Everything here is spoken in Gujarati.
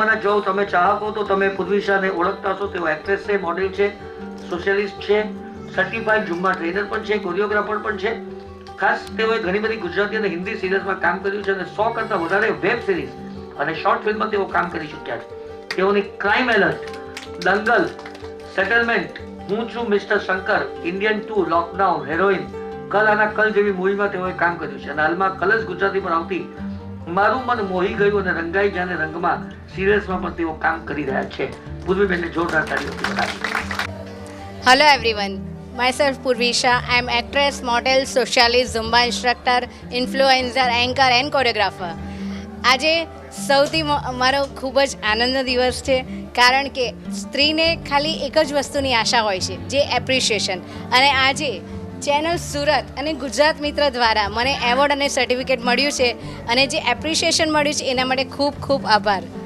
મને જો તમે ચાહકો તો તમે પૂર્વિશાને ઓળખતા છો તેઓ એક્ટ્રેસ છે મોડેલ છે સોશિયલિસ્ટ છે સર્ટિફાઈડ ઝુમ્બા ટ્રેનર પણ છે કોરિયોગ્રાફર પણ છે. ખાસ તેઓએ ઘણી બધી ગુજરાતી અને હિન્દી સિરિયલ્સમાં કામ કર્યું છે અને સો કરતાં વધારે વેબ સિરીઝ અને શોર્ટ ફિલ્મમાં તેઓ કામ કરી ચૂક્યા છે. તેઓની ક્રાઇમ એલર્ટ દંગલ સેટલમેન્ટ હું છું mister Shankar Indian to lockdown heroine કલ આના કલ જેવી મૂવીમાં તેઓએ કામ કર્યું છે. અને હાલમાં કલર્સ ગુજરાતી આવતી મારું મન મોહી ગયું અને રંગાઈ જાને રંગમાં સિરિયસમાં પણ તેઓ કામ કરી રહ્યા છે પૂર્વીબેનને જોરદાર તાળીઓથી hello everyone. Myself Purvisha. I am actress, model, socialist, Zumba instructor, influencer, anchor and choreographer. આજે સૌથી મારો ખૂબ જ આનંદનો દિવસ છે કારણ કે સ્ત્રીને ખાલી એક જ વસ્તુની આશા હોય છે જે એપ્રિશિએશન અને આજે ચેનલ સુરત અને ગુજરાત મિત્ર દ્વારા મને એવોર્ડ અને સર્ટિફિકેટ મળ્યું છે અને જે એપ્રિશિએશન મળ્યું છે એના માટે ખૂબ ખૂબ આભાર.